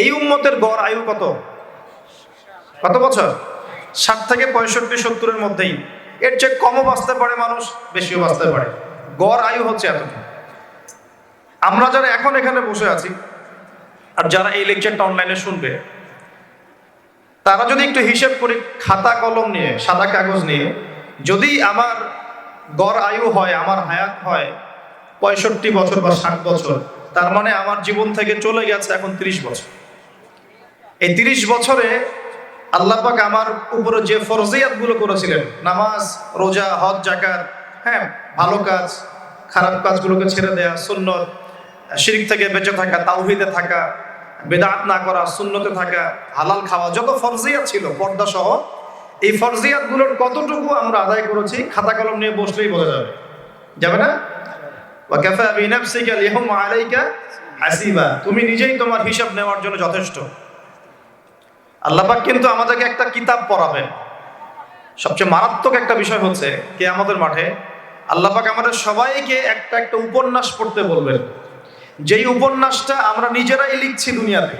এই উম্মতের গড় আয়ু কত? কত বছর? ষাট থেকে পঁয়ষট্টি সত্তরের মধ্যেই। এর চেয়ে কমও বাঁচতে পারে মানুষ, বেশিও বাঁচতে পারে। গড় আয়ু হচ্ছে এতটা আমরা যারা এখন এখানে বসে আছি, আর যারা এই লেকচারটা অনলাইনে শুনবে, তারা যদি একটু হিসেব করি খাতা কলম নিয়ে, সাদা কাগজ নিয়ে, যদি আমার গড় আয়ু হয়, আমার হায়াত হয়, পঁয়ষট্টি বছর বা ষাট বছর, তার মানে আমার জীবন থেকে চলে গেছে এখন তিরিশ বছর। এই তিরিশ বছরে আল্লাহ পাক আমার উপরে যে ফরজিয়াতগুলো করেছিলেন, নামাজ, রোজা, হজ, জাকাত হ্যাঁ ভালো কাজ, খারাপ কাজগুলোকে ছেড়ে দেয়া, সুন্নত, শিরিক থেকে বেঁচে থাকা, তাওহিদে থাকা, বেদাত না করা, সুন্নতে থাকা, হালাল খাওয়া, যত ফরজিয়াত ছিল পর্দা সহ এই ফরজিয়াতগুলোর কতটুকু আমরা আদায় করেছি, খাতা কলম নিয়ে বসলেই বোঝা যাবে। যাবে না? তুমি নিজেই তোমার হিসাব নেওয়ার জন্য যথেষ্ট। আল্লাপাক কিন্তু আমাদেরকে একটা কিতাব পড়াবেন। সবচেয়ে মারাত্মক একটা বিষয় হচ্ছে কে আমাদের মাঠে আল্লাপাক আমাদের সবাইকে একটা একটা উপন্যাস পড়তে বলবেন। যেই উপন্যাসটা আমরা নিজেরাই লিখছি দুনিয়াতে।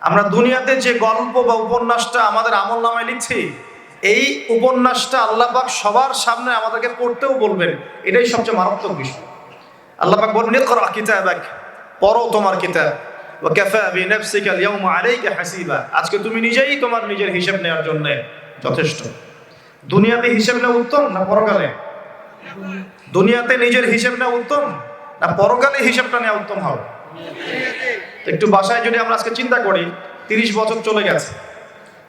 আমরা দুনিয়াতে যে গল্প বা উপন্যাসটা আমাদের আমল নামায় লিখছি, এই উপন্যাসটা আল্লাপাক সবার সামনে আমাদেরকে পড়তেও বলবেন। এটাই সবচেয়ে মারাত্মক বিষয়। আল্লাপাক বলবেন করা কিতাব পড়ো তোমার কিতাব। আজকে তুমি নিজেই তোমার নিজের হিসাব নেওয়ার জন্য যথেষ্ট। দুনিয়াতে হিসাব নেওয়া উত্তম না পরকালে? দুনিয়াতে নিজের হিসাব নেওয়া উত্তম না পরকালে হিসাবটা নেওয়া উত্তম হবে? একটু বাসায় যদি আমরা আজকে চিন্তা করি, তিরিশ বছর চলে গেছে।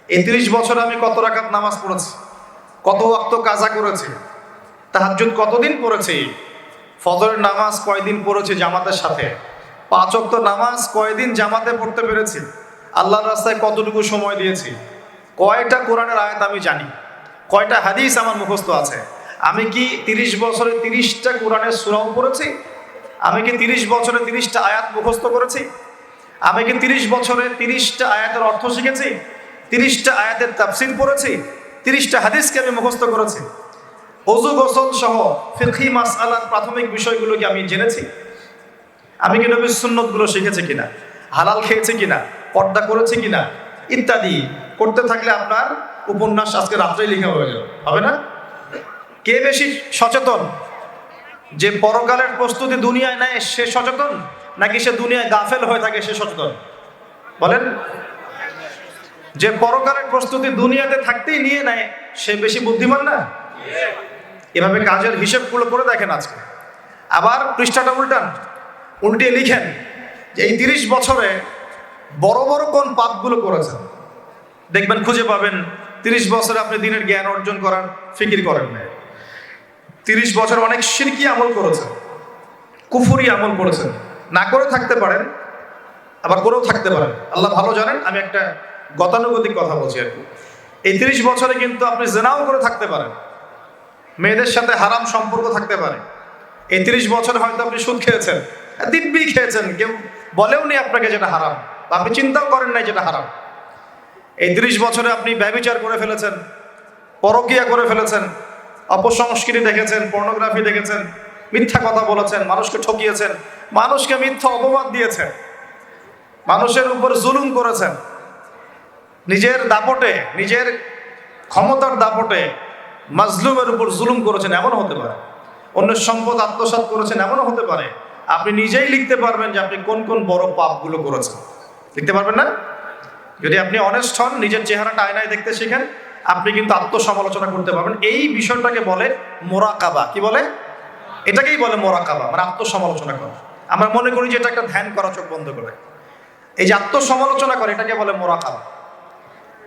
এই তিরিশ বছর আমি কত রাকাত নামাজ পড়েছি, কত ওয়াক্ত কাজা করেছি, তাহাজ্জুদ কতদিন পড়েছি, ফজরের নামাজ কয়দিন পড়েছি জামাতের সাথে? পাঁচ অক্ত নামাজ কয়দিন জামাতে পড়তে পেরেছি? আল্লাহর রাস্তায় কতটুকু সময় দিয়েছি? কয়টা কোরআনের আয়াত আমি জানি? কয়টা হাদিস আমার মুখস্থ আছে? আমি কি তিরিশ বছরে তিরিশটা কোরআনের সুরাও পড়েছি? আমি কি তিরিশ বছরে তিরিশটা আয়াত মুখস্থ করেছি? আমি কি তিরিশ বছরে তিরিশটা আয়াতের অর্থ শিখেছি? তিরিশটা আয়াতের তাফসির পড়েছি? তিরিশটা হাদিসকে আমি মুখস্থ করেছি? অজু গোসল সহ ফিরকি মাস আলার প্রাথমিক বিষয়গুলোকে আমি জেনেছি। আমি কি নবীর সুন্নতগুলো শিখেছি কিনা? হালাল খেয়েছি কিনা? পর্দা করেছি কিনা? ইত্যাদি। করতে থাকলে আপনার উপন্যাস আজকে রাত্রেই লেখা হয়ে যাবে। হবে না? কে বেশি সচেতন? যে পরকালের প্রস্তুতি দুনিয়ায় নেয়, সে সচেতন? নাকি সে দুনিয়ায় গাফেল হয়ে থাকে, সে সচেতন? বলেন। যে পরকালের প্রস্তুতি দুনিয়াতে থাকতেই নিয়ে নেয়, সে বেশি বুদ্ধিমান না? এভাবে কাজের হিসেবগুলো করে দেখেন আজকে। আবার পৃষ্ঠাটা উল্টান। উল্টিয়ে লিখেন যে এই তিরিশ বছরে বড় বড় কোন পাপগুলো করেছেন? দেখবেন খুঁজে পাবেন, তিরিশ বছরে আপনি দিনের জ্ঞান অর্জন করার ফিকির করেন না তিরিশ বছর অনেক সিরকি আমল করেছেন, কুফুরি আমল করেছেন। না করে থাকতে পারেন, আবার করেও থাকতে পারেন। আল্লাহ ভালো জানেন, আমি একটা গতানুগতিক কথা বলছি আর কি। এই তিরিশ বছরে কিন্তু আপনি জেনাও করে থাকতে পারেন, মেয়েদের সাথে হারাম সম্পর্ক থাকতে পারে। এই তিরিশ বছর হয়তো আপনি সুদ খেয়েছেন দিব্যি খেয়েছেন, কেউ বলেও নি আপনাকে যেটা হারাম বা আপনি চিন্তাও করেন নাই যেটা হারাম। এই তিরিশ বছরে আপনি ব্যবিচার করে ফেলেছেন, পরকিয়া করে ফেলেছেন, অপসংস্কৃতি দেখেছেন, পর্নোগ্রাফি দেখেছেন, মিথ্যা কথা বলেছেন, মানুষকে ঠকিয়েছেন, মানুষকে মিথ্যা অপবাদ দিয়েছেন, মানুষের উপর জুলুম করেছেন, নিজের দাপটে, নিজের ক্ষমতার দাপটে মাজলুমের উপর জুলুম করেছেন, এমনও হতে পারে। অন্যের সম্পদ আত্মসাৎ করেছেন, এমনও হতে পারে। আপনি নিজেই লিখতে পারবেন যে আপনি কোন কোন বড় পাপগুলো করেছেন। লিখতে পারবেন না? যদি আপনি অনেস্ট হন, নিজের চেহারাটা আয়নায় দেখতে শিখেন, আপনি কিন্তু আত্মসমালোচনা করতে পারবেন। এই বিষয়টাকে বলে মোরাকাবা। কি বলে? এটাকেই বলে মোরাকাবা মানে আত্মসমালোচনা করা। আমরা মনে করি যে এটা একটা ধ্যান করা, চোখ বন্ধ করে। এই যে আত্মসমালোচনা করে, এটাকে বলে মোরাকাবা।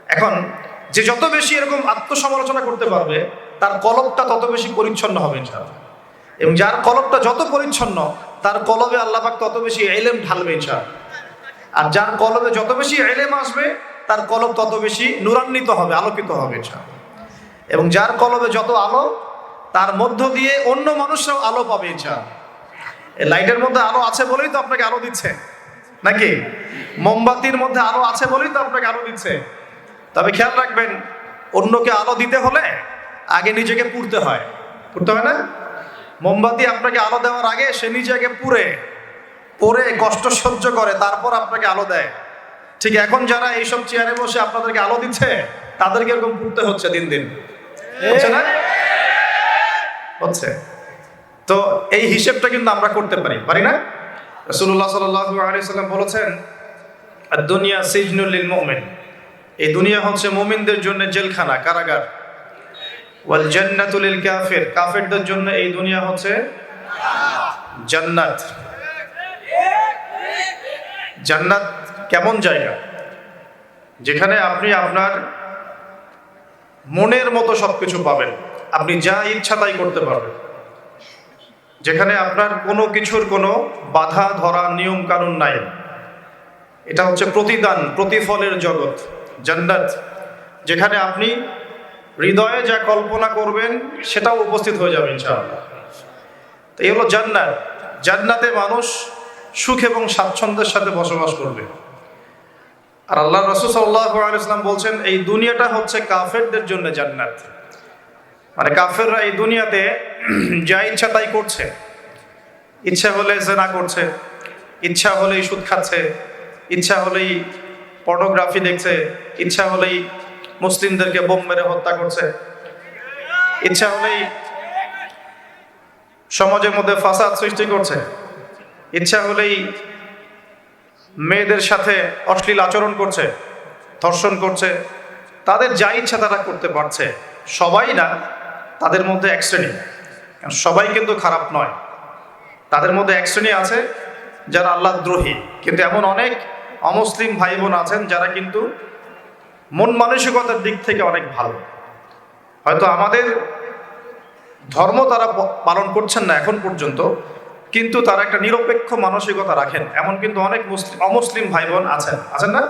এখন, যে যত বেশি এরকম আত্মসমালোচনা করতে পারবে, তার কলবটা তত বেশি পরিচ্ছন্ন হবে, ইনশাআল্লাহ। এবং যার কলবটা যত পরিচ্ছন্ন তার কলবে আল্লাপাক তত বেশি এলেম ঢালবে ইনশাআল্লাহ। আর যার কলবে যত বেশি এলেম আসবে, তার কলব তত বেশি নুরান্বিত হবে, আলোকিত হবে ইনশাআল্লাহ। এবং যার কলবে যত আলো, তার মধ্য দিয়ে অন্য মানুষরাও আলো পাবে এই লাইটের মধ্যে আলো আছে বলেই তো আপনাকে আলো দিচ্ছে। নাকি? মোমবাতির মধ্যে আলো আছে বলেই তো আপনাকে আলো দিচ্ছে। তবে খেয়াল রাখবেন, অন্যকে আলো দিতে হলে আগে নিজেকে পুড়তে হয়। পুড়তে হয় না? মোমবাতি আপনাকে আলো দেওয়ার আগে সে নিজে আগে পুড়ে পরে কষ্ট সহ্য করে, তারপর আপনাকে আলো দেয়। ঠিক এখন যারা এইসব চেয়ারে বসে আপনাদেরকে আলো দিচ্ছে, তাদেরকে এরকম ঘুরতে হচ্ছে দিন দিন। হচ্ছে না? হচ্ছে। তো এই হিসেবটা কিন্তু আমরা করতে পারি পারি না? রসুল্লাহ সাল্লাম বলেছেন দুনিয়া সিজনুল্লিল মোমেন। এই দুনিয়া হচ্ছে মোমিনদের জন্য জেলখানা, কারাগার। ওয়াল জান্নাতুলিল কাফির। কাফেরদের জন্য এই দুনিয়া হচ্ছে জান্নাত। জান্নাত কেমন জায়গা? যেখানে আপনি আপনার মনের মতো সবকিছু পাবেন। আপনি যা ইচ্ছা তাই করতে পারবেন। যেখানে আপনার কোনো কিছুর কোনো বাধা, ধরা, নিয়ম কানুন নাই। এটা হচ্ছে প্রতিদান, প্রতিফলের জগৎ, জান্নাত। যেখানে আপনি হৃদয়ে যা কল্পনা করবেন, সেটাও উপস্থিত হয়ে যাবে ইনশাআল্লাহ। তো এই হলো জান্নাত। জান্নাতে মানুষ সুখ এবং স্বাচ্ছন্দ্যের সাথে বসবাস করবে। আর আল্লাহ রসুল সাল্লাহ ইসলাম বলছেন, এই দুনিয়াটা হচ্ছে কাফেরদের জন্য জান্নাত। মানে কাফেররা এই দুনিয়াতে যা ইচ্ছা তাই করছে। ইচ্ছা হলে জেনা করছে, ইচ্ছা হলেই সুদ খাচ্ছে, ইচ্ছা হলেই পর্নোগ্রাফি দেখছে, ইচ্ছা হলেই মুসলিমদেরকে বোম মেরে হত্যা করছে। ইচ্ছা হলেই সমাজের মধ্যে ফাসাদ সৃষ্টি করছে। ইচ্ছা হলেই মেয়েদের সাথে অশ্লীল আচরণ করছে, ধর্ষণ করছে। তাদের যা ইচ্ছা তারা করতে পারছে। সবাই না, তাদের মধ্যে এক শ্রেণি। সবাই কিন্তু খারাপ নয়। তাদের মধ্যে এক শ্রেণি আছে যারা আল্লাহ দ্রোহী। কিন্তু এমন অনেক অমুসলিম ভাই বোন আছেন যারা কিন্তু মন মানসিকতার দিক থেকে অনেক ভালো। হয়তো আমাদের ধর্ম তারা পালন করছেন না এখন পর্যন্ত, কিন্তু তারা একটা নিরপেক্ষ মানসিকতা রাখেন, এমন কিন্তু অনেক মুসলিম অমুসলিম ভাই বোন আছেন। আছেন না?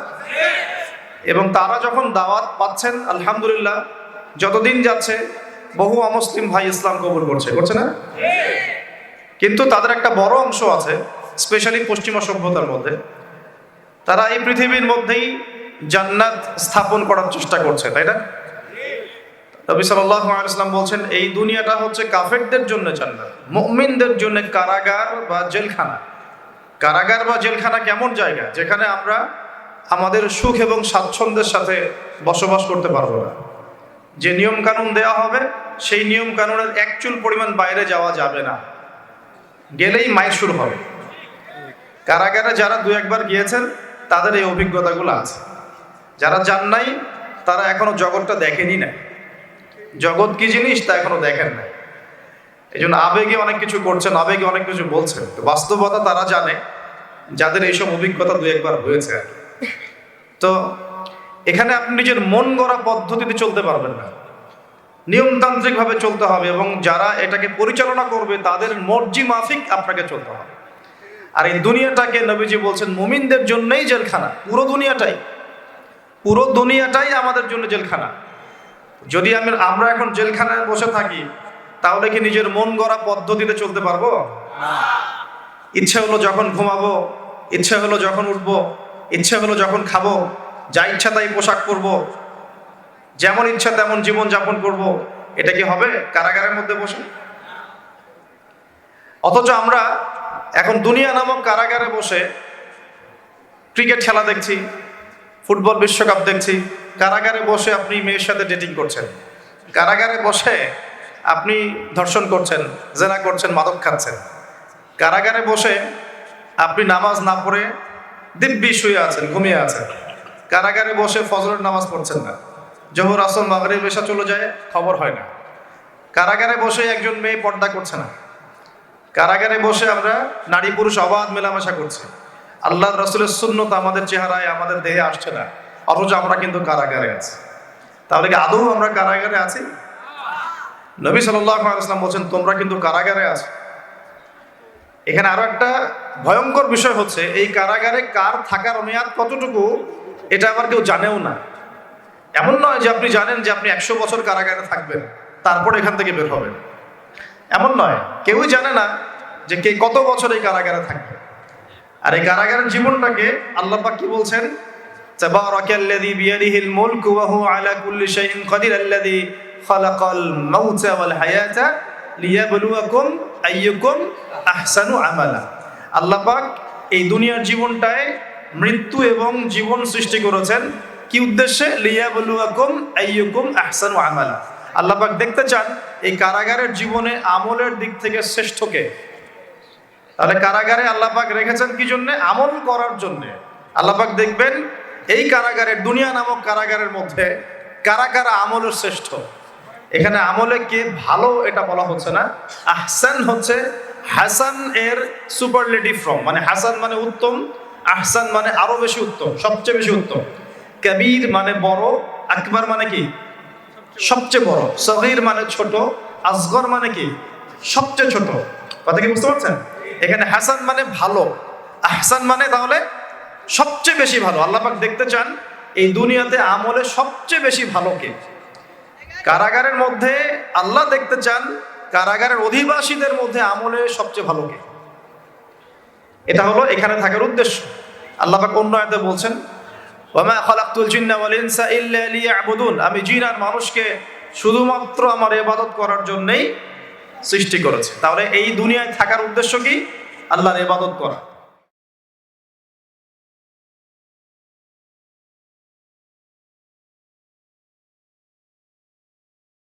এবং তারা যখন দাওয়াত পাচ্ছেন, আলহামদুলিল্লাহ, যতদিন যাচ্ছে, বহু অমুসলিম ভাই ইসলাম কবুল করছে। করছে না? কিন্তু তাদের একটা বড় অংশ আছে, স্পেশালি পশ্চিমা সভ্যতার মধ্যে। তারা এই পৃথিবীর মধ্যেই জান্নাত স্থাপন করার চেষ্টা করছে, তাই না? নবী সাল্লাল্লাহু আলাইহি ওয়াসাল্লাম বলছেন, এই দুনিয়াটা হচ্ছে কাফেরদের জন্য জান্নাত, মুমিনদের জন্য কারাগার বা জেলখানা। কারাগার বা জেলখানা কেমন জায়গা, যেখানে আমরা আমাদের সুখ এবং স্বাচ্ছন্দ্যের সাথে বসবাস করতে পারব না। যে নিয়ম কানুন দেওয়া হবে, সেই নিয়ম কানুনের এক চুল পরিমাণ বাইরে যাওয়া যাবে না। গেলেই শুরু হবে। কারাগারে যারা দু একবার গিয়েছেন, তাদের এই অভিজ্ঞতাগুলো আছে। যারা যান নাই, তারা এখনও জগৎটা দেখেনি না। জগৎ কি জিনিস, তা এখনও দেখেন না। এই জন্য আবেগে অনেক কিছু করছেন, আবেগে অনেক কিছু বলছেন। বাস্তবতা তারা জানে, যাদের এইসব অভিজ্ঞতা দু একবার হয়েছে তো এখানে আপনি নিজের মন গড়া পদ্ধতিতে চলতে পারবেন না। নিয়মতান্ত্রিকভাবে চলতে হবে এবং যারা এটাকে পরিচালনা করবে, তাদের মর্জি মাফিক আপনাকে চলতে হবে। আর এই দুনিয়াটাকে নবীজি বলছেন, মুমিনদের জন্যই জেলখানা, পুরো দুনিয়াটাই। পুরো দুনিয়াটাই আমাদের জন্য জেলখানা। যদি আমি, আমরা এখন জেলখানায় বসে থাকি, তাহলে কি নিজের মন গড়া পদ্ধতিতে চলতে পারব? ইচ্ছে হলো যখন ঘুমাবো, ইচ্ছে হলো যখন উঠবো, ইচ্ছে হলো যখন খাব, যা ইচ্ছা তাই পোশাক পরবো, যেমন ইচ্ছা তেমন জীবন যাপন করব, এটা কি হবে কারাগারের মধ্যে বসে? অথচ আমরা এখন দুনিয়া নামক কারাগারে বসে ক্রিকেট খেলা দেখছি ফুটবল বিশ্বকাপ দেখছি। কারাগারে বসে আপনি মেয়ের সাথে ডেটিং করছেন। কারাগারে বসে আপনি ধর্ষণ করছেন, জেনা করছেন, মাদক খাচ্ছেন। কারাগারে বসে আপনি নামাজ না পড়ে দিব্যি শুয়ে আছেন, ঘুমিয়ে আছেন। কারাগারে বসে ফজরের নামাজ পড়ছেন না। জহর আসল মাগরিব বেশা চলে যায়, খবর হয় না। কারাগারে বসে একজন মেয়ে পর্দা করছে না। কারাগারে বসে আমরা নারী পুরুষ অবাধ মেলামেশা করছি। আল্লাহ রসুলের সুন্নত আমাদের চেহারায়, আমাদের দেহে আসছে না। অথচ আমরা কিন্তু কারাগারে আছি। তাহলে কি আদৌ আমরা কারাগারে আছি? নবী সাল্লাম বলছেন, তোমরা কিন্তু কারাগারে আছো। এখানে আরও একটা ভয়ঙ্কর বিষয় হচ্ছে, এই কারাগারে কার থাকার মেয়াদ কতটুকু, এটা আবার কেউ জানেও না। এমন নয় যে আপনি জানেন যে আপনি একশো বছর কারাগারে থাকবেন, তারপর এখান থেকে বের হবেন। এমন নয়, কেউই জানে না যে কে কত বছর এই কারাগারে থাকবে। আর এই কারাগারের জীবনটাকে আল্লাহ পাক কি বলছেন? বিয়াদিহিল মুলকু ওয়া হুয়া আলা কুল্লি শাইইন কাদির আল্লাযী খালাকাল মাউতা ওয়াল হায়াতা লিয়াবলুয়াকুম আইয়ুকুম আহসানু আমালা। আল্লাহ পাক এই দুনিয়ার জীবনটায় মৃত্যু এবং জীবন সৃষ্টি করেছেন। কি উদ্দেশ্যে? লিয়াবলুয়াকুম আইয়ুকুম আহসানু আমালা। আল্লাহ পাক দেখতে চান এই কারাগারের জীবনে আমলের দিক থেকে শ্রেষ্ঠকে তাহলে কারাগারে আল্লাহ পাক রেখেছেন কি জন্য? আমল করার জন্য। আল্লাহ পাক দেখবেন, এই কারাগারে, দুনিয়া নামক কারাগারের মধ্যে কারা কারা আমলের শ্রেষ্ঠ। এখানে আমলে কে ভালো এটা বলা হচ্ছে না। আহসান হচ্ছে হাসান এর সুপার সুপারলেটিভ ফর্ম। মানে হাসান মানে উত্তম, আহসান মানে আরও বেশি উত্তম, সবচেয়ে বেশি উত্তম। কবির মানে বড়, আকবর মানে কি? সবচেয়ে বড়। সগির মানে ছোট, আসগর মানে কি? সবচেয়ে ছোট। কথা কি বুঝতে পারছেন? এখানে হাসান মানে ভালো, আহসান মানে তাহলে সবচেয়ে বেশি ভালো। আল্লাহ পাক দেখতে চান এই দুনিয়াতে আমলে সবচেয়ে বেশি ভালো কে? কারাগারের মধ্যে আল্লাহ দেখতে চান কারাগারের অধিবাসীদের মধ্যে আমলে সবচেয়ে ভালো কে? এটা হলো এখানে থাকার উদ্দেশ্য। আল্লাহ পাক অন্য আয়াতে বলছেন আমি জিন আর মানুষকে শুধুমাত্র আমার ইবাদত করার জন্যই সৃষ্টি করেছে। তাহলে এই দুনিয়ায় থাকার উদ্দেশ্য কি? আল্লাহর ইবাদত করা।